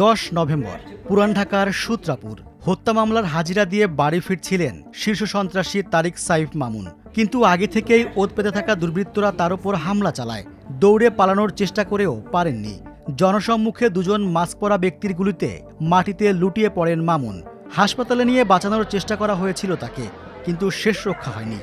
দশ নভেম্বর, পুরান ঢাকার সূত্রাপুর। হত্যা মামলার হাজিরা দিয়ে বাড়ি ফিরছিলেন শীর্ষ সন্ত্রাসী তারিক সাইফ মামুন। কিন্তু আগে থেকেই ওত পেতে থাকা দুর্বৃত্তরা তার উপর হামলা চালায়। দৌড়ে পালানোর চেষ্টা করেও পারেননি। জনসম্মুখে দুজন মাস্ক পরা ব্যক্তির গুলিতে মাটিতে লুটিয়ে পড়েন মামুন। হাসপাতালে নিয়ে বাঁচানোর চেষ্টা করা হয়েছিল তাকে, কিন্তু শেষ রক্ষা হয়নি।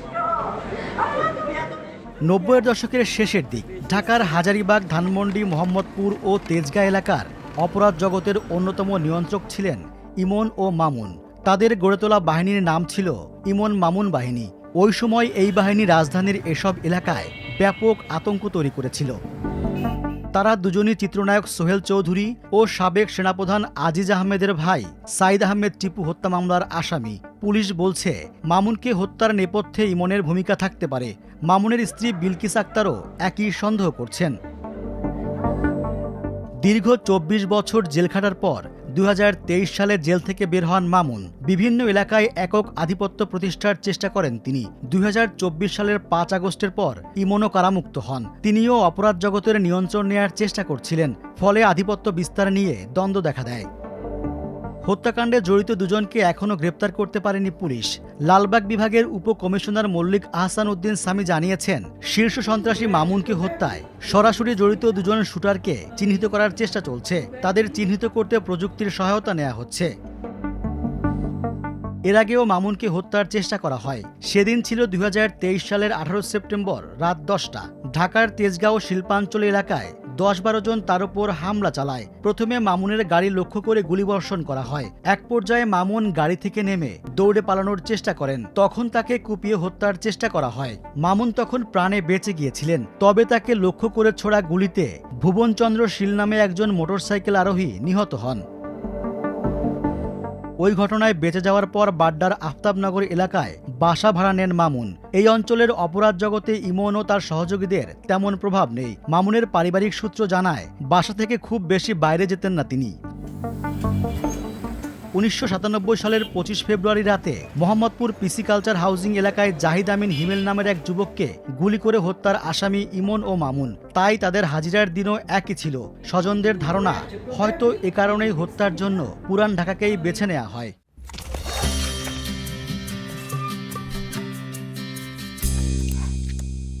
নব্বইয়ের দশকের শেষের দিক, ঢাকার হাজারিবাগ, ধানমন্ডি, মোহাম্মদপুর ও তেজগাঁ এলাকার অপরাধ জগতের অন্যতম নিয়ন্ত্রক ছিলেন ইমন ও মামুন। তাদের গড়ে তোলা বাহিনীর নাম ছিল ইমন মামুন বাহিনী। ওই সময় এই বাহিনী রাজধানীর এসব এলাকায় ব্যাপক আতঙ্ক তৈরি করেছিল। তারা দুজনই চিত্রনায়ক সোহেল চৌধুরী ও সাবেক সেনাপ্রধান আজিজ আহমেদের ভাই সাইদ আহমেদ টিপু হত্যা মামলার আসামি। পুলিশ বলছে, মামুনকে হত্যার নেপথ্যে ইমনের ভূমিকা থাকতে পারে। মামুনের স্ত্রী বিলকিস আক্তারও একই সন্দেহ করছেন। দীর্ঘ চব্বিশ বছর জেল খাটার পর দু হাজার তেইশ সালে জেল থেকে বের হন মামুন। বিভিন্ন এলাকায় একক আধিপত্য প্রতিষ্ঠার চেষ্টা করেন তিনি। দুই হাজার চব্বিশ সালের পাঁচ আগস্টের পর ইমনও কারামুক্ত হন। তিনিও অপরাধ জগতের নিয়ন্ত্রণ নেয়ার চেষ্টা করছিলেন, ফলে আধিপত্য বিস্তার নিয়ে দ্বন্দ্ব দেখা দেয়। হত্যাকাণ্ডে জড়িত দুজনকে এখনও গ্রেপ্তার করতে পারেনি পুলিশ। লালবাগ বিভাগের উপকমিশনার মল্লিক আহসান উদ্দিন সামি জানিয়েছেন, শীর্ষ সন্ত্রাসী মামুনকে হত্যায় সরাসরি জড়িত দুজন শুটারকে চিহ্নিত করার চেষ্টা চলছে। তাদের চিহ্নিত করতে প্রযুক্তির সহায়তা নেওয়া হচ্ছে। এর আগেও মামুনকে হত্যার চেষ্টা করা হয়। সেদিন ছিল দু হাজার তেইশ সালের আঠারো সেপ্টেম্বর রাত দশটা। ঢাকার তেজগাঁও শিল্পাঞ্চল এলাকায় দশ বারো জন তার উপর হামলা চালায়। প্রথমে মামুনের গাড়ি লক্ষ্য করে গুলিবর্ষণ করা হয়। এক পর্যায়ে মামুন গাড়ি থেকে নেমে দৌড়ে পালানোর চেষ্টা করেন। তখন তাকে কুপিয়ে হত্যার চেষ্টা করা হয়। মামুন তখন প্রাণে বেঁচে গিয়েছিলেন। তবে তাকে লক্ষ্য করে ছোড়া গুলিতে ভুবনচন্দ্র শীল নামে একজন মোটরসাইকেল আরোহী নিহত হন। ওই ঘটনায় বেঁচে যাওয়ার পর বাড্ডার আফতাবনগর এলাকায় বাসা ভাড়া নেন মামুন। এই অঞ্চলের অপরাধ জগতে ইমন ও তার সহযোগীদের তেমন প্রভাব নেই। মামুনের পারিবারিক সূত্র জানায়, বাসা থেকে খুব বেশি বাইরে যেতেন না তিনি। উনিশশো সাতানব্বই সালের পঁচিশ ফেব্রুয়ারি রাতে মোহাম্মদপুর পিসি কালচার হাউজিং এলাকায় জাহিদ আমিন হিমেল নামের এক যুবককে গুলি করে হত্যার আসামি ইমন ও মামুন। তাই তাদের হাজিরার দিনও একই ছিল। স্বজনদের ধারণা, হয়তো এ কারণেই হত্যার জন্য পুরান ঢাকাকেই বেছে নেওয়া হয়।